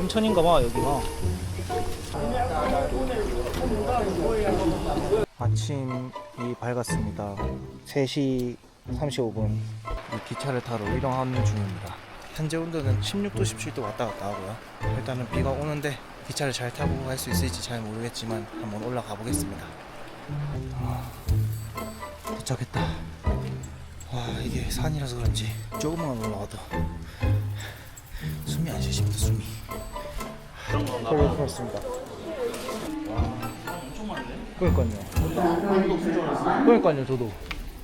온천인가 봐 여기가 아침이 밝았습니다. 3시 35분. 기차를 타러 이동하는 중입니다. 현재 온도는 16도 17도 왔다 갔다 하고요. 일단은 비가 오는데 기차를 잘 타고 갈 수 있을지 잘 모르겠지만 한번 올라가 보겠습니다. 아, 도착했다. 와 이게 산이라서 그런지 조금만 올라와도 숨이 안 쉬십니다 숨이 별로 그렇습니다 그러니까요 그러니까요 저도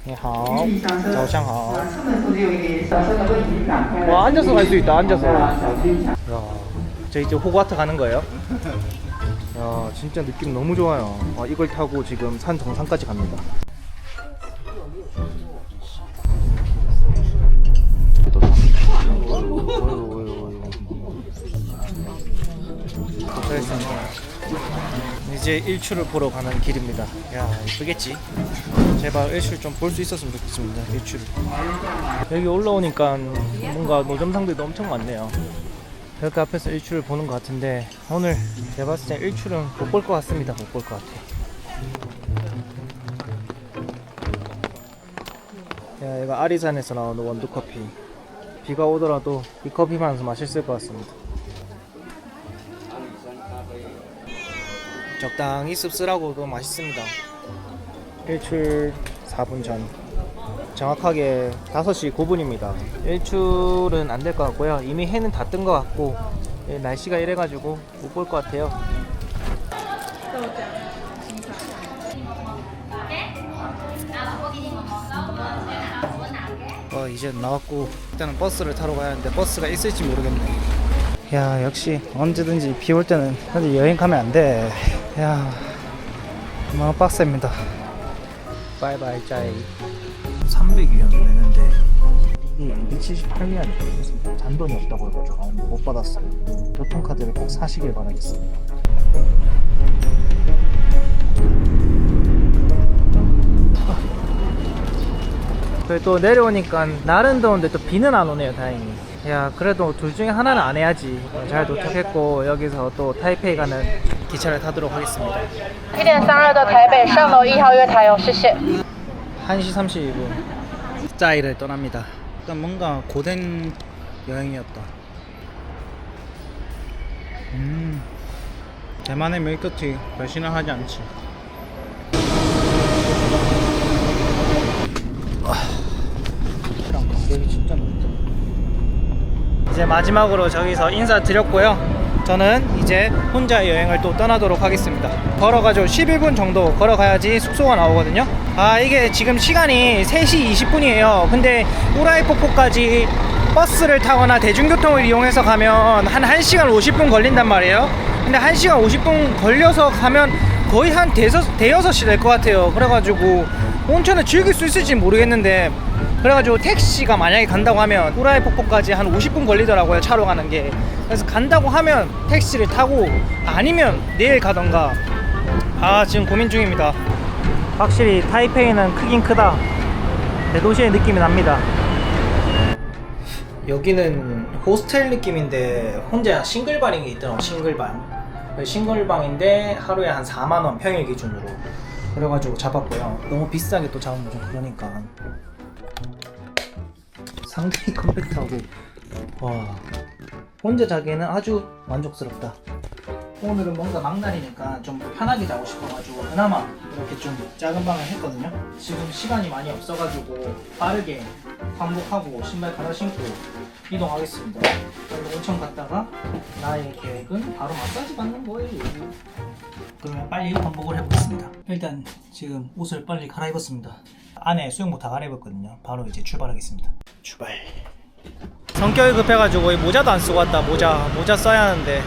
你好早上好와 앉아서 갈 수 있다 앉아서 야, 저 이제 호그와트 가는 거예요? 야 진짜 느낌 너무 좋아요 아, 이걸 타고 지금 산 정상까지 갑니다 도착했습니다. 이제 일출을 보러 가는 길입니다. 야 이쁘겠지? 제발 일출 좀 볼 수 있었으면 좋겠습니다 일출 여기 올라오니까 뭔가 노점상들도 엄청 많네요. 이렇게 앞에서 일출을 보는 것 같은데 오늘 제가 봤을 때 일출은 못 볼 것 같습니다. 못 볼 것 같아. 야 이거 아리산에서 나오는 원두 커피. 비가 오더라도 이 커피만 맛있을 것 같습니다 적당히 씁쓸하고도 맛있습니다. 일출 4분 전. 정확하게 5시 9분입니다. 일출은 안 될 것 같고요. 이미 해는 다 뜬 것 같고 예, 날씨가 이래가지고 못 볼 것 같아요. 어 이제 나왔고 일단은 버스를 타러 가야 하는데 버스가 있을지 모르겠네. 야 역시 언제든지 비 올 때는 여행 가면 안 돼 야 너무 빡셉니다. 바이바이 짜이. 300위안 내는데 이게 278위안이 잔돈이 없다고 해가지고 아, 못 받았어요. 교통카드를 꼭 사시길 바라겠습니다. 그래 또 내려오니까 날은 더운데 또 비는 안 오네요 다행히 야 그래도 둘 중에 하나는 안 해야지 잘 도착했고 여기서 또 타이페이 가는 기차를 타도록 하겠습니다 一点三二的台北上楼一号月台哦，谢谢。 1시 32분 짜이를 떠납니다 일단 뭔가 고된 여행이었다 음 대만의 밀크티 배신을 하지 않지 이제 마지막으로 저기서 인사드렸고요. 저는 이제 혼자 여행을 또 떠나도록 하겠습니다. 걸어가지고 11분 정도 걸어가야지 숙소가 나오거든요. 아 이게 지금 시간이 3시 20분이에요. 근데 우라이포포까지 버스를 타거나 대중교통을 이용해서 가면 한 1시간 50분 걸린단 말이에요. 근데 1시간 50분 걸려서 가면 거의 한 대여섯, 대여섯 시될 것 같아요. 그래가지고 온천을 즐길 수 있을지 모르겠는데 그래가지고 택시가 만약에 간다고 하면 우라이 폭포까지 한 50분 걸리더라고요 차로 가는 게. 그래서 간다고 하면 택시를 타고 아니면 내일 가던가. 아 지금 고민 중입니다. 확실히 타이페이는 크긴 크다. 대도시의 느낌이 납니다. 여기는 호스텔 느낌인데 혼자 싱글방이 있더라고 싱글방. 싱글방인데 하루에 한 4만원 평일 기준으로. 그래가지고 잡았고요. 너무 비싸게 또 잡으면 좀 그러니까 상당히 컴팩트하고. 와. 혼자 자기에는 아주 만족스럽다. 오늘은 뭔가 막날이니까 좀 편하게 자고 싶어가지고 그나마 이렇게 좀 작은 방을 했거든요. 지금 시간이 많이 없어가지고 빠르게 환복하고 신발 갈아 신고 이동하겠습니다. 그리고 온천 갔다가 나의 계획은 바로 마사지 받는 거예요. 그러면 빨리 환복을 해보겠습니다. 일단 지금 옷을 빨리 갈아입었습니다 안에 수영복 다 갈아입었거든요 바로 이제 출발하겠습니다 출발 성격이 급해가지고 이 모자도 안 쓰고 왔다 모자 모자 써야 하는데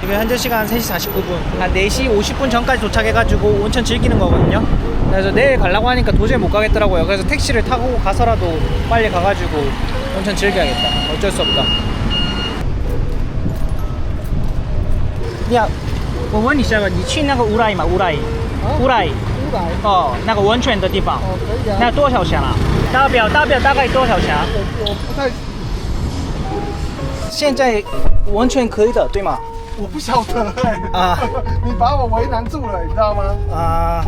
지금 현재 시간 3시 49분 한 4시 50분 전까지 도착해가지고 온천 즐기는 거거든요 그래서 내일 가려고 하니까 도저히 못 가겠더라고요 그래서 택시를 타고 가서라도 빨리 가가지고 온천 즐겨야겠다 어쩔 수 없다 야我问你下个，你去那个乌来吗？乌来，乌来， 五百哦，那个温泉的地方，哦，可以的。那多少钱啊？大表大表大概多少钱啊？我我不太 现在完全可以的，对吗？我不晓得哎、啊你把我为难住了，你知道吗？啊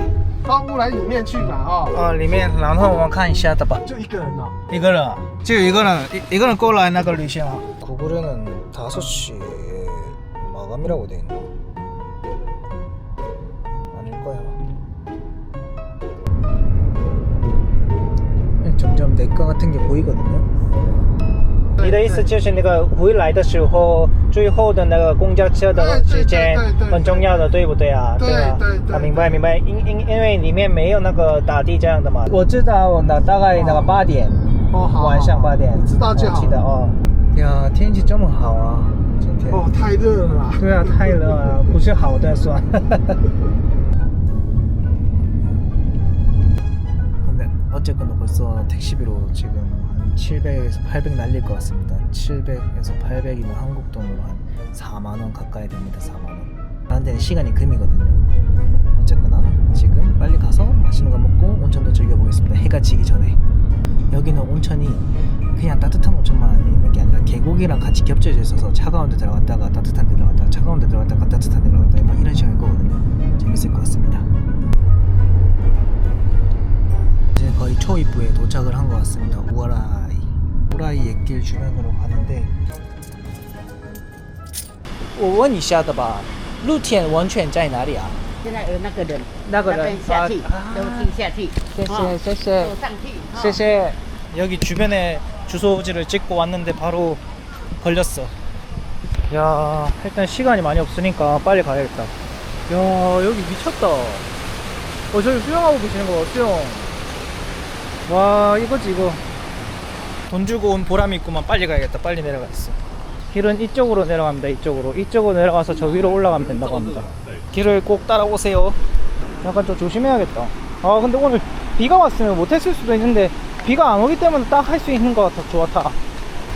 到乌来里面去嘛，哈、哦，里面，然后我们看一下的吧。就一个人哦。 이거는 지금 이거는 이, 이거는 꼴라 나걸 리시아. 구글에는 5시에 마감이라고 돼 있나? 점점 내 거 같은 게 보이거든요. 你的意思就是那个回来的时候，最后的那个公交车的时间对对对对对很重要的，对不对啊？对吧？对对啊，明白明白。因因因为里面没有那个打的这样的嘛。我知道，那大概那个八点。哦，好，晚上八点，你知道就好我记得哦。呀，天气这么好啊，今天。哦，太热了啦。对啊，太热了，不是好的算。 어쨌거나 벌써 택시비로 지금 한 700에서 800 날릴 것 같습니다. 700에서 800이면 한국 돈으로 한 4만 원 가까이 됩니다. 4만 원. 나한테는 시간이 금이거든요. 어쨌거나 지금 빨리 가서 맛있는 거 먹고 온천도 즐겨보겠습니다. 해가 지기 전에. 여기는 온천이 그냥 따뜻한 온천만 있는 게 아니라 계곡이랑 같이 겹쳐져 있어서 차가운 데 들어갔다가 따뜻한 데 들어갔다가 차가운 데 들어갔다가 따뜻한 데 들어갔다가 막 이런 식일 거거든요. 재밌을 것 같습니다. 거의 초입부에 도착을 한 것 같습니다. 우아라이. 우라이 옛길 주변으로 가는데 我问一下的吧，露天温泉在哪里啊？现在有那个人，那个人边下去，啊楼梯下去，谢谢哦谢谢走上去，哦 쎄쎄 여기 주변에 주소지를 찍고 왔는데 바로 걸렸어 야 일단 시간이 많이 없으니까 빨리 가야겠다 야 여기 미쳤다 어 저기 수영하고 계시는 거 봐, 수영 와 이거지 이거. 돈 주고 온 보람이 있구만. 빨리 가야겠다. 빨리 내려가겠어. 길은 이쪽으로 내려갑니다. 이쪽으로. 이쪽으로 내려가서 저 위로 올라가면 된다고 합니다. 길을 꼭 따라오세요. 약간 좀 조심해야겠다. 아 근데 오늘 비가 왔으면 못했을 수도 있는데 비가 안 오기 때문에 딱 할 수 있는 것 같아. 좋다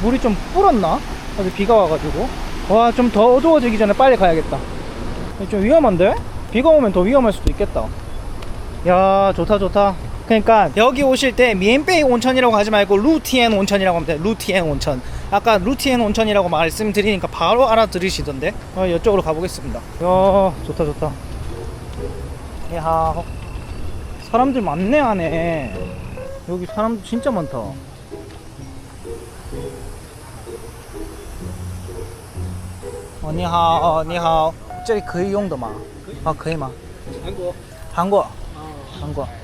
물이 좀 불었나? 어제 비가 와가지고. 와 좀 더 어두워지기 전에 빨리 가야겠다. 좀 위험한데? 비가 오면 더 위험할 수도 있겠다. 야 좋다 좋다 그러니까 여기 오실 때 미엔베이 온천이라고 하지 말고 루티엔 온천이라고 하면 돼 루티엔 온천 아까 루티엔 온천이라고 말씀드리니까 바로 알아들으시던데 어, 이쪽으로 가보겠습니다 야 좋다 좋다 야 사람들 많네 안에 여기 사람들 진짜 많다 어, 你好，你好，这里可以用的吗？啊，可以吗？韩国，韩国，韩国，你好，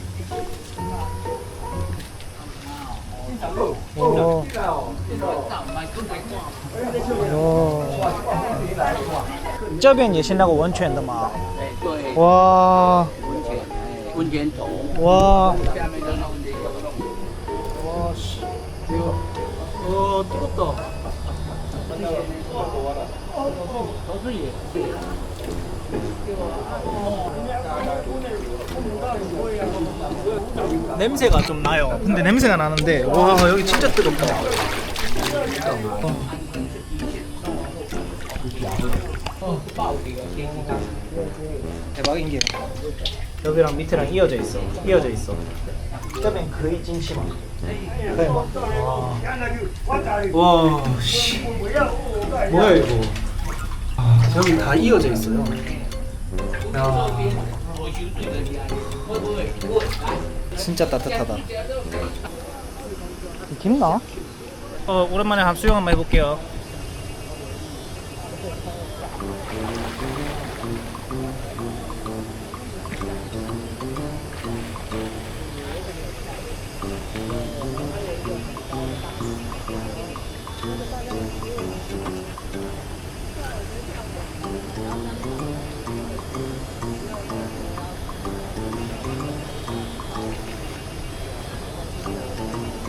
오. 오. 这边也是那个温泉的吗？对，哇温泉，哎温泉头，哇下面的那温泉头。 와 씨. 와 뜨겁다. 都是野， 냄새가 좀 나요. 근데 냄새가 나는데 와 여기 진짜 뜨겁다. 대박인 게 여기랑 밑에랑 이어져 있어. 이어져 있어. 저bên 거의 찜심아. 와, 씨. 뭐야 이거? 아, 여기 다 이어져 있어요. 야. 진짜 따뜻하다. 깊나? 어 오랜만에 한 수영 한번 해볼게요.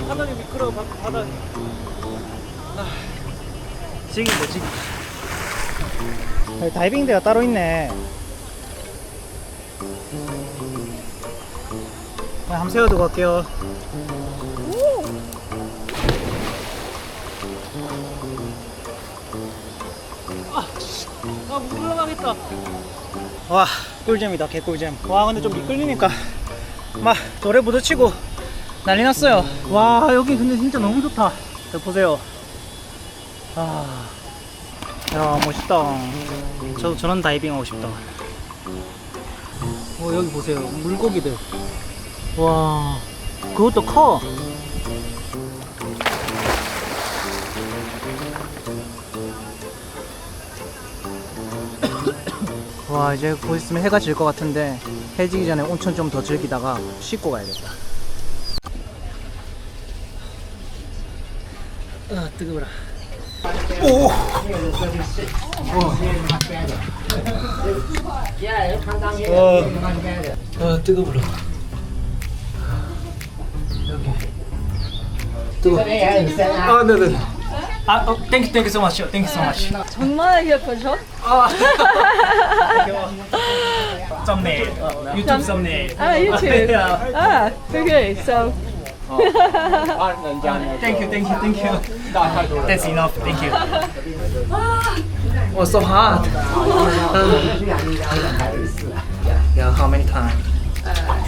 하늘이 미끄러워 바, 바닥이 아, 지긴데 지기 여기 다이빙 대가 따로 있네 네, 한번 세워두고 갈게요. 아, 아, 못 올라가겠다. 와, 꿀잼이다, 개꿀잼. 와, 근데 좀 미끌리니까 막 노래 부딪히고 난리 났어요. 와, 여기 근데 진짜 너무 좋다. 보세요. 아, 야, 멋있다. 저도 저런 다이빙 하고 싶다. 어, 여기 보세요. 물고기들. 와, 그것도 커. 와, 이제 곧 있으면 해가 질 것 같은데, 해 지기 전에 온천 좀 더 즐기다가 씻고 가야겠다. 아, 뜨거워라. 오! 와, 아, 뜨거워라. 뜨거. 아, 네네. 아, 어, 땡큐, 땡큐 so much. 땡큐 so much. 정말 예쁘죠? 아. 썸네일. 유튜브 썸네일. 아, YouTube. Ah, okay, so. Thank you, thank you, thank you. That's enough. Thank you. Oh, so hot. Yeah, how many times?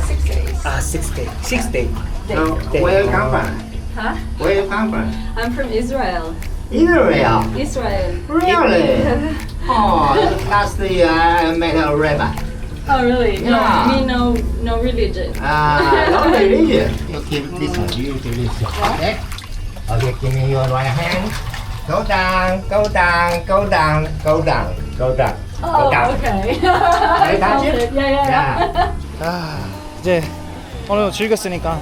six days. Ah, six days. Six days. So, where you come from? Huh? Where you come from? I'm from Israel. Israel. Israel. Really? oh, last year I met a rabbi. Oh, really? No, Yeah. me no, no religion. Uh, no religion. You keep this one. You do this one. Okay. Okay, give me your right hand. Go down, go down, go down, go down, go down, go Oh, down. okay. I touch it? Yeah, yeah, yeah. 아, 이제 오늘 즐겼으니까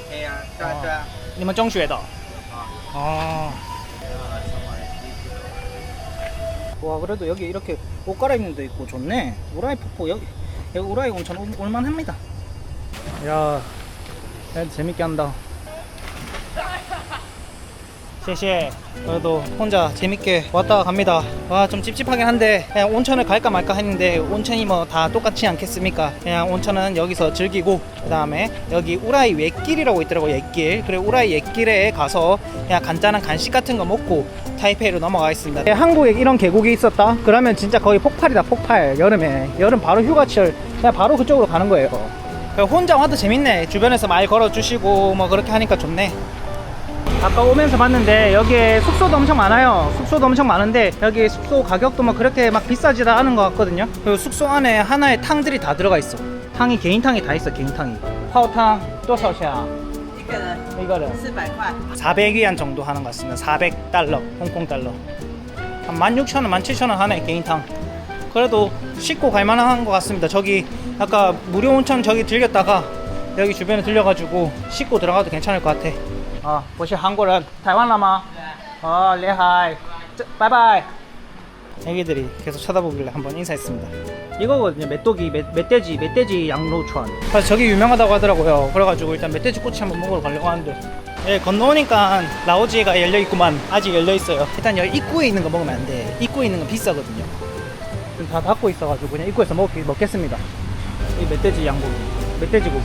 对呀，对啊对啊。你们中学的？哦. 와 그래도 여기 이렇게 옷 갈아입는 데 있고 좋네 우라이 폭포 여기, 여기 우라이 온천 올- 올만합니다 야 애들 재밌게 한다 谢谢 그래도 혼자 재밌게 왔다 갑니다. 와 좀 찝찝하긴 한데 그냥 온천을 갈까 말까 했는데 온천이 뭐 다 똑같지 않겠습니까? 그냥 온천은 여기서 즐기고 그 다음에 여기 우라이 옛길이라고 있더라고 옛길. 그래 우라이 옛길에 가서 그냥 간단한 간식 같은 거 먹고 타이페이로 넘어가겠습니다. 네, 한국에 이런 계곡이 있었다? 그러면 진짜 거의 폭발이다 폭발. 여름에. 여름 바로 휴가철. 그냥 바로 그쪽으로 가는 거예요. 혼자 와도 재밌네. 주변에서 말 걸어주시고 뭐 그렇게 하니까 좋네 아까 오면서 봤는데 여기에 숙소도 엄청 많아요. 숙소도 엄청 많은데 여기 숙소 가격도 막 그렇게 막 비싸지도 않은 것 같거든요. 그리고 숙소 안에 하나의 탕들이 다 들어가 있어. 탕이 개인탕이 다 있어 개인탕이. 파오탕 또사샤. 이거는 400위안 정도 하는 것 같습니다. 400달러 홍콩달러. 한 16,000원 17,000원 하네 개인탕. 그래도 씻고 갈 만한 것 같습니다. 저기 아까 무료 온천 저기 들렸다가 여기 주변에 들려가지고 씻고 들어가도 괜찮을 것 같아. 아, 我是韩国人台湾了吗? 아, 레하이 바이바이 애기들이 계속 쳐다보길래 한번 인사했습니다 이거거든요 멧돼지 멧, 멧돼지 멧돼지 양로천 그래서 저기 유명하다고 하더라고요 그래가지고 일단 멧돼지 꼬치 한번 먹으러 가려고 하는데 예, 건너오니까 라오지가 열려있구만 아직 열려있어요 일단 여기 입구에 있는 거 먹으면 안돼 입구에 있는 건 비싸거든요 지금 다 닫고 있어가지고 그냥 입구에서 먹, 먹겠습니다 이 멧돼지 양고기 멧돼지 고기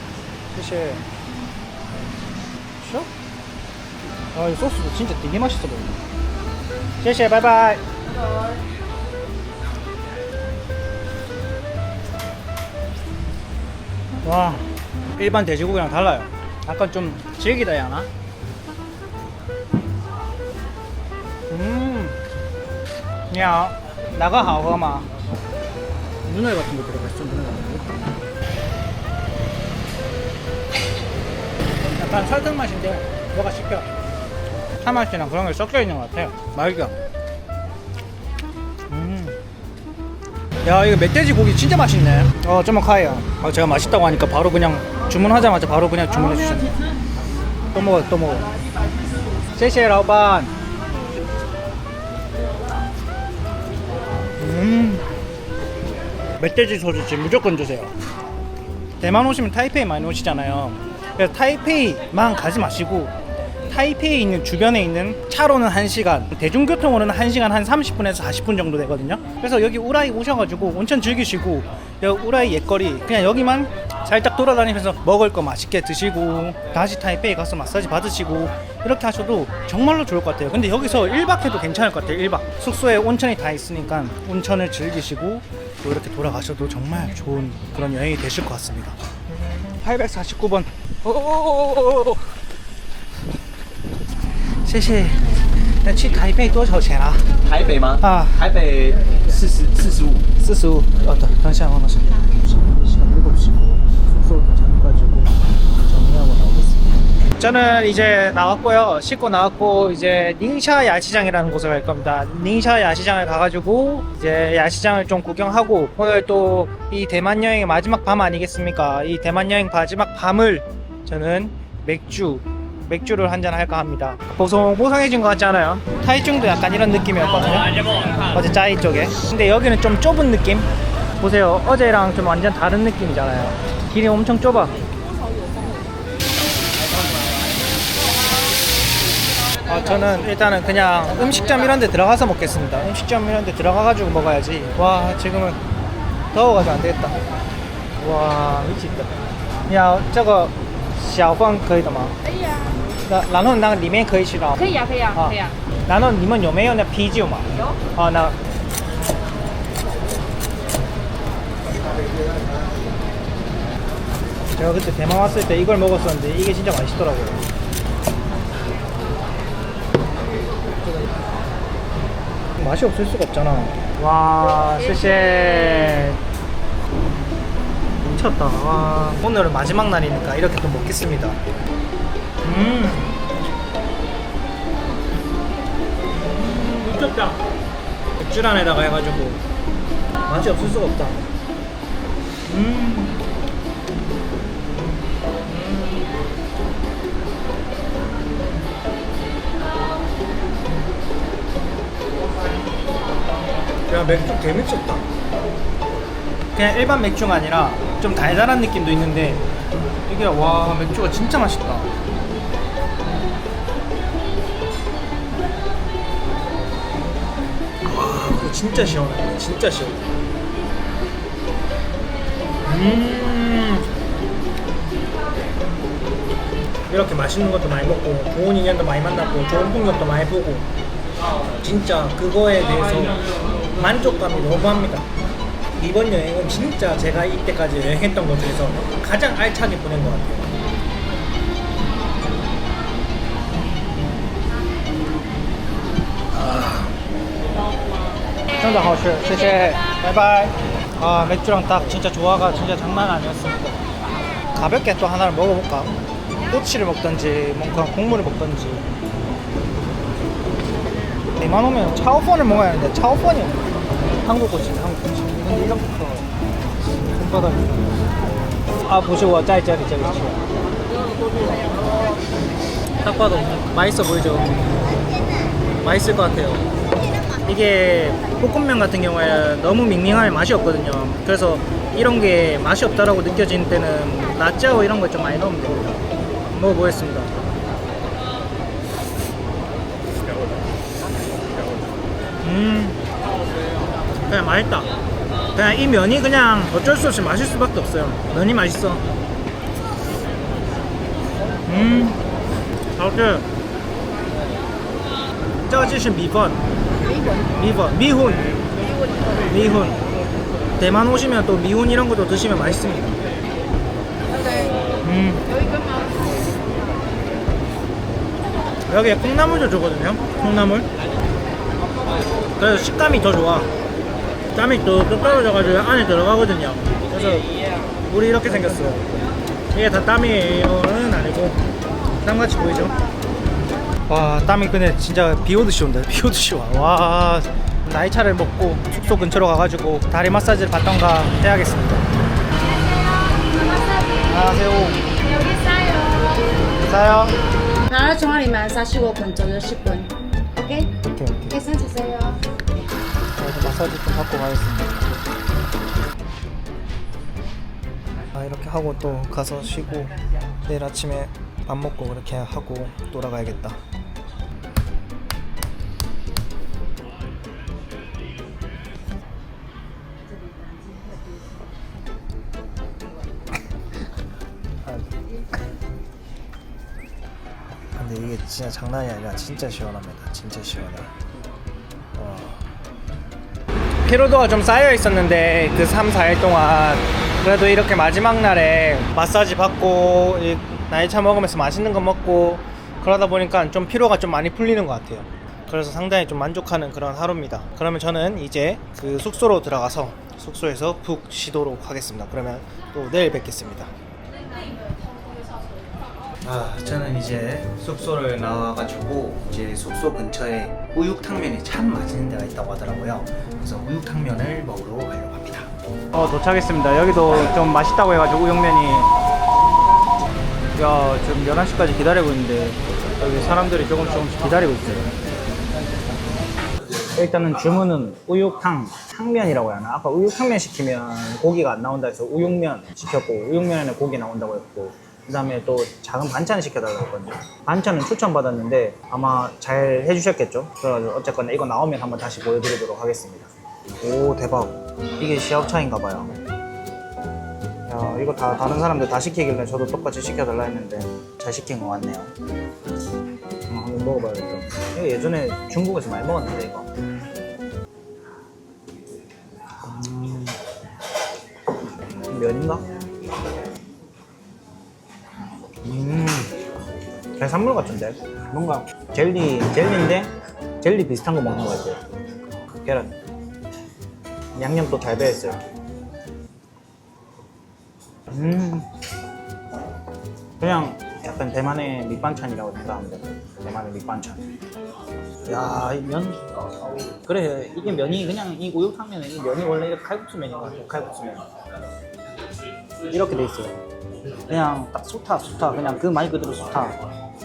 谢谢. 쇼? 아, 이 소스도 진짜 되게 맛있어 보이네. 谢谢, 바이바이. 와, 일반 돼지고기랑 달라요. 약간 좀 질기다 해야 하나? 음, 야, 나가 하오가마. 눈알 같은 거 들어가 있어, 눈알 약간 설탕 맛인데 뭐가 씹혀. 차 맛이랑 그런 게 섞여 있는 것 같아요. 맛있다. 음. 야 이거 멧돼지 고기 진짜 맛있네 어 쪼모카이야 어, 제가 맛있다고 하니까 바로 그냥 주문하자마자 바로 그냥 주문해 주셨네 또 먹어 또 먹어谢谢 라오반 음 멧돼지 소주집 무조건 주세요 대만 오시면 타이페이 많이 오시잖아요 그래서 타이페이만 가지 마시고 타이페이에 있는 주변에 있는 차로는 1시간, 대중교통으로는 1시간 한 30분에서 40분 정도 되거든요. 그래서 여기 우라이 오셔가지고 온천 즐기시고 여기 우라이 옛거리 그냥 여기만 살짝 돌아다니면서 먹을 거 맛있게 드시고 다시 타이페이 가서 마사지 받으시고 이렇게 하셔도 정말로 좋을 것 같아요. 근데 여기서 1박 해도 괜찮을 것 같아요. 1박. 숙소에 온천이 다 있으니까 온천을 즐기시고 또 이렇게 돌아가셔도 정말 좋은 그런 여행이 되실 것 같습니다. 849번. 오오오오오. 谢谢。那去台北多少钱啊？台北吗？啊台北四十四十五。四十五。어, 다, 다시 한번 하자. 저는 이제 나왔고요. 씻고 나왔고 이제 닝샤 야시장이라는 곳을 갈 겁니다. 닝샤 야시장을 가가지고 이제 야시장을 좀 구경하고 오늘 또 이 대만 여행의 마지막 밤 아니겠습니까? 이 대만 여행 마지막 밤을 저는 맥주 맥주를 한 잔 할까 합니다. 보송 보송해진 것 같지 않아요? 타이중도 약간 이런 느낌이었거든요. 어제 짜이 쪽에. 근데 여기는 좀 좁은 느낌? 보세요. 어제랑 좀 완전 다른 느낌이잖아요. 길이 엄청 좁아. 아, 저는 일단은 그냥 음식점 이런 데 들어가서 먹겠습니다. 음식점 이런 데 들어가가지고 먹어야지. 와, 지금은 더워가지고 안 되겠다. 와, 미치겠다. 야, 这个小饭可以的吗？可以啊，那然后那个里面可以吃到。可以啊，可以啊，可以啊。然后你们有没有那啤酒嘛？有。哦，那 제가 그때 대만 왔을 때 이걸 먹었었는데 이게 진짜 맛있더라고요. 맛이 없을 수가 없잖아. 와, 쎄쎄. 미쳤다. 와, 오늘은 마지막 날이니까 이렇게 또 먹겠습니다. 음. 미쳤다. 맥주 안에다가 해가지고 맛이 없을 수가 없다. 음. 야 맥주 개 미쳤다. 그냥 일반 맥주가 아니라 좀 달달한 느낌도 있는데 이게 와 맥주가 진짜 맛있다. 이거 진짜 시원해. 진짜 시원해. 음. 이렇게 맛있는 것도 많이 먹고 좋은 인연도 많이 만났고 좋은 풍경도 많이 보고 진짜 그거에 대해서 만족감이 너무합니다. 이번 여행은 진짜 제가 이때까지 여행했던 것 중에서 가장 알차게 보낸 것 같아요. 진짜 맛있어요. 谢谢. 바이바이. 아 맥주랑 딱 진짜 조화가 진짜 장난 아니었습니다. 가볍게 또 하나를 먹어볼까? 꼬치를 먹던지 뭔가 국물을 먹던지 이만 오면 차오펀을 먹어야 하는데 차오펀이 한국 꽃이 한국 꽃이 근데 이런거 손바닥 아 보시고 짜리짜리 짜리 딱 봐도 맛있어 보이죠? 맛있을 것 같아요. 이게 볶음면 같은 경우에는 너무 밍밍할 맛이 없거든요. 그래서 이런 게 맛이 없다라고 느껴지는 때는 낫자오 이런 거좀 많이 넣으면 됩니다. 먹어보겠습니다. 음. 그냥 맛있다. 그냥 이 면이 그냥 어쩔 수 없이 맛있을 수밖에 없어요. 면이 맛있어. 음. 아무튼 짜지신 미건. 미건. 미훈. 미훈. 대만 오시면 또 미훈 이런 것도 드시면 맛있습니다. 음. 여기에 콩나물도 주거든요. 콩나물. 그래서 식감이 더 좋아. 땀이 뚝뚝 떨어져가지고 안에 들어가거든요. 그래서 물이 이렇게 생겼어요. 이게 다 땀이에요는 아니고 땀같이 보이죠? 와 땀이 근데 진짜 비 오듯이 온다. 비 오듯이 와. 와 나이차를 먹고 숙소 근처로 가가지고 다리 마사지를 받던가 해야겠습니다. 안녕하세요. 여기 싸요. 싸요. 하루 종아리만 45분, 저녁 10분. 계산 주세요. 그래서 마사지 좀 받고 가겠습니다. 아 이렇게 하고 또 가서 쉬고 내일 아침에 밥 먹고 그렇게 하고 돌아가야겠다. 아, 근데 이게 진짜 장난이 아니라 진짜 시원합니다. 진짜 시원해. 와. 피로도가 좀 쌓여 있었는데 그 3, 4일 동안 그래도 이렇게 마지막 날에 마사지 받고 이 나이 차 먹으면서 맛있는 거 먹고 그러다 보니까 좀 피로가 좀 많이 풀리는 것 같아요. 그래서 상당히 좀 만족하는 그런 하루입니다. 그러면 저는 이제 그 숙소로 들어가서 숙소에서 푹 쉬도록 하겠습니다. 그러면 또 내일 뵙겠습니다. 아, 저는 이제 숙소를 나와가지고 이제 숙소 근처에 우육탕면이 참 맛있는 데가 있다고 하더라고요. 그래서 우육탕면을 먹으러 가려고 합니다. 어, 도착했습니다. 여기도 좀 맛있다고 해가지고 우육면이 야, 지금 11시까지 기다리고 있는데 여기 사람들이 조금씩 조금씩 기다리고 있어요. 일단은 주문은 우육탕 탕면이라고 해야 하나? 아까 우육탕면 시키면 고기가 안 나온다 해서 우육면 시켰고 우육면에는 고기 나온다고 했고 그 다음에 또 작은 반찬을 시켜달라고 했거든요. 반찬은 추천받았는데 아마 잘 해주셨겠죠? 그래가지고 어쨌거나 이거 나오면 한번 다시 보여드리도록 하겠습니다. 오 대박. 이게 시합차인가 봐요. 야 이거 다 다른 사람들 다 시키길래 저도 똑같이 시켜달라 했는데 잘 시킨 것 같네요. 어, 한번 먹어봐야겠다. 이거 예전에 중국에서 많이 먹었는데 이거. 음, 면인가? 해산물 같은데? 뭔가 젤리, 젤리인데 젤리 비슷한 거 먹는 것 같아요. 계란. 양념 또잘 배했어요. 음, 그냥 약간 대만의 밑반찬이라고 생각하면 돼요. 대만의 밑반찬. 야, 이 면. 그래, 이게 면이 그냥 이 우육탕면은 이 면이 원래 이렇게 칼국수 면인 것 같아요. 칼국수 면. 이렇게 돼 있어요. 그냥 딱 수타 수타 그냥 그 말 그대로 수타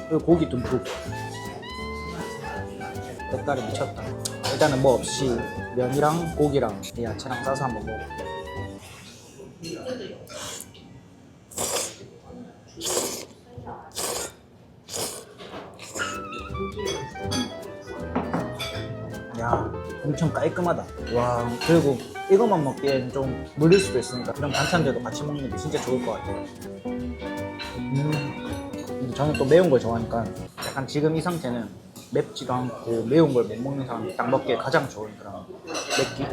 고 고기 듬뿍 색깔이 미쳤다. 일단은 뭐 없이 면이랑 고기랑 이 야채랑 싸서 한번 먹어. 야 엄청 깔끔하다. 와 그리고 이것만 먹기엔 좀 물릴 수도 있으니까 이런 반찬들도 같이 먹는 게 진짜 좋을 것 같아요 음 저는 또 매운 걸 좋아하니까 약간 지금 이 상태는 맵지도 않고 매운 걸 못 먹는 사람이 딱 먹기에 가장 좋은 그런 맵기.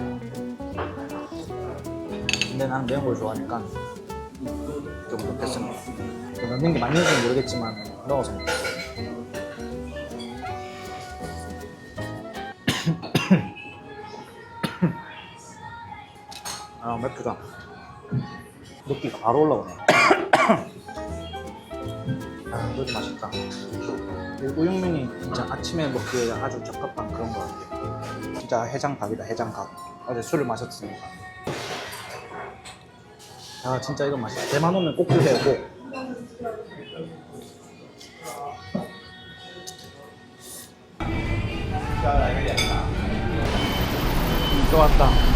근데 나는 매운 걸 좋아하니까 좀 좋겠습니다. 넣는 게 맞는지는 모르겠지만 넣어서 먹겠어요 아 맵기가. 녹기가 바로 올라오네 아 이것도 맛있다 이 우육면이 진짜 아침에 먹기에 아주 적합한 그런 거 같아요. 진짜 해장밥이다 해장밥 어제 술을 마셨으니까. 아 진짜 이거 맛있다. 대만 오면 꼭 드세요 꼭. 음, 또 왔다